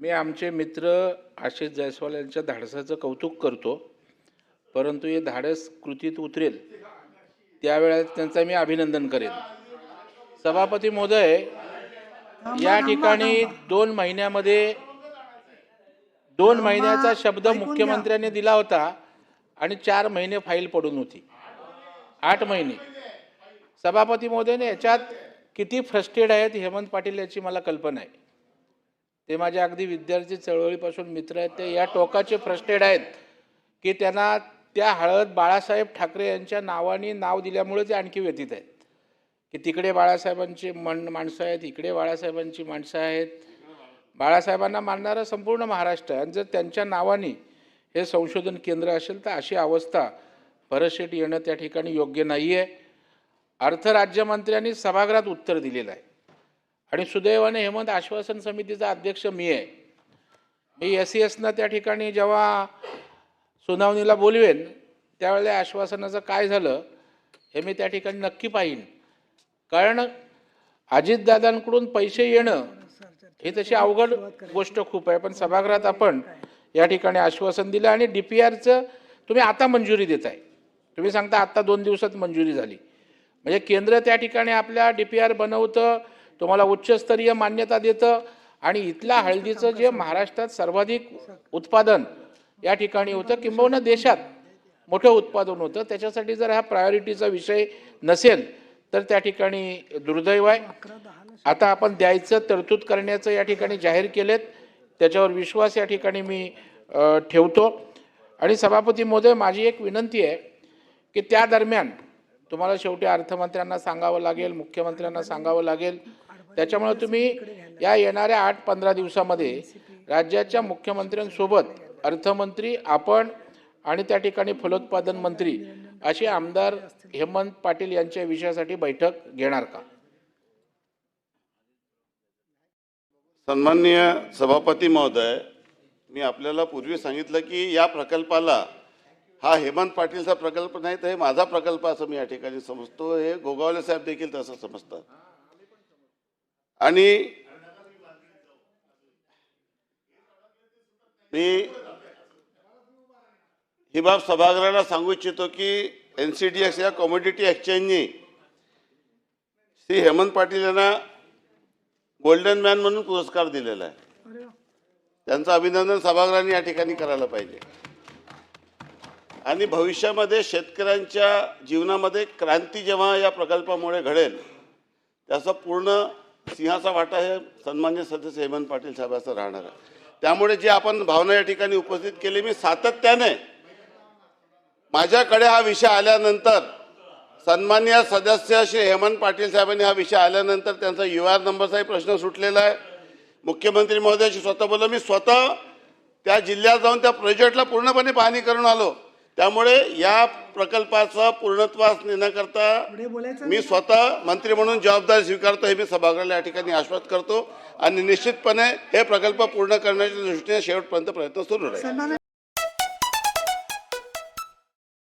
मी आमचे मित्र आशिष जयस्वाल यांच्या धाडसाचं कौतुक करतो परंतु हे धाडस कृतीत उतरेल. त्यावेळेस त्यांचं मी अभिनंदन करेन सभापती महोदय या ठिकाणी दोन महिन्यामध्ये दोन महिन्याचा शब्द मुख्यमंत्र्यांनी दिला होता आणि चार महिने फाईल पडून होती. आठ महिने. सभापती महोदयने याच्यात किती फ्रस्टेड आहेत हेमंत पाटील याची मला कल्पना आहे. ते माझ्या अगदी विद्यार्थी चळवळीपासून मित्र आहेत. ते या टोकाचे फ्रस्टेड आहेत की त्यांना त्या हळद बाळासाहेब ठाकरे यांच्या नावाने नाव दिल्यामुळे ते आणखी व्यतीत आहेत. की तिकडे बाळासाहेबांची मन माणसं आहेत इकडे बाळासाहेबांची माणसं आहेत. बाळासाहेबांना मानणारं संपूर्ण महाराष्ट्र आहे. आणि जर त्यांच्या नावाने हे संशोधन केंद्र असेल तर अशी अवस्था परशेट येणं त्या ठिकाणी योग्य नाही आहे अर्थ राज्यमंत्र्यांनी सभागृहात उत्तर दिलेलं आहे. आणि सुदैवाने हेमंत आश्वासन समितीचा अध्यक्ष मी आहे. मी एस सी एसनं त्या ठिकाणी जेव्हा सुनावणीला बोलवेन त्यावेळेला आश्वासनाचं काय झालं हे मी त्या ठिकाणी नक्की पाहीन. कारण अजितदादांकडून पैसे येणं ही तशी अवघड गोष्ट खूप आहे. पण सभागृहात आपण या ठिकाणी आश्वासन दिलं आणि डी पी आरचं तुम्ही आता मंजुरी देत आहे तुम्ही सांगता आत्ता दोन दिवसात मंजुरी झाली. म्हणजे केंद्र त्या ठिकाणी आपल्या डी पी आर बनवतं तुम्हाला उच्चस्तरीय मान्यता देतं. आणि इथल्या हळदीचं जे महाराष्ट्रात सर्वाधिक उत्पादन या ठिकाणी होतं किंबहुना देशात मोठं उत्पादन होतं. त्याच्यासाठी जर हा प्रायोरिटीचा विषय नसेल तर त्या ठिकाणी दुर्दैव आहे. आता आपण द्यायचं तरतूद करण्याचं या ठिकाणी जाहीर केलेत. त्याच्यावर विश्वास या ठिकाणी मी ठेवतो. आणि सभापती महोदय माझी एक विनंती आहे की त्या दरम्यान तुम्हाला शेवटी अर्थमंत्र्यांना सांगावं लागेल मुख्यमंत्र्यांना सांगावं लागेल. त्याच्यामुळे तुम्ही या येणाऱ्या आठ पंधरा दिवसामध्ये राज्याच्या मुख्यमंत्र्यांसोबत अर्थमंत्री आपण आणि त्या ठिकाणी फलोत्पादन मंत्री अशी आमदार हेमंत पाटील यांच्या विषयासाठी बैठक घेणार का? सन्माननीय सभापती महोदय मी आपल्याला पूर्वी सांगितलं की या प्रकल्पाला हा हेमंत पाटीलचा प्रकल्प नाही तर हे माझा प्रकल्प असं मी या ठिकाणी समजतो. हे गोगावले साहेब देखील तसं समजतात. आणि मी ही बाब सभागृहाला सांगू इच्छितो की एन सी डी एक्स या कॉमोडिटी एक्सचेंजनी श्री हेमंत पाटील यांना गोल्डन मॅन म्हणून पुरस्कार दिलेला आहे. त्यांचं अभिनंदन सभागृहाने या ठिकाणी करायला पाहिजे. आणि भविष्यामध्ये शेतकऱ्यांच्या जीवनामध्ये क्रांती जेव्हा या प्रकल्पामुळे घडेल त्याचा पूर्ण सिंहाचा वाटा हे सन्मान्य सदस्य हेमंत पाटील साहेबाचा राहणार आहे. त्यामुळे जे आपण भावना या ठिकाणी उपस्थित केली मी सातत्याने माझ्याकडे हा विषय आल्यानंतर सन्मान्य सदस्य श्री हेमंत पाटील साहेबांनी हा विषय आल्यानंतर त्यांचा यू आर नंबरचाही प्रश्न सुटलेला आहे. मुख्यमंत्री महोदयाशी स्वतः बोललो मी स्वतः त्या जिल्ह्यात जाऊन त्या प्रोजेक्टला पूर्णपणे पाहणी करून आलो. त्यामुळे या प्रकल्पाचा पूर्णत्वास नेण्याकरता मी स्वतः मंत्री म्हणून जबाबदारी स्वीकारतो हे मी सभागृहाला या ठिकाणी आश्वस्त करतो. आणि निश्चितपणे हे प्रकल्प पूर्ण करण्याच्या दृष्टीने शेवटपर्यंत प्रयत्न सुरू राहील.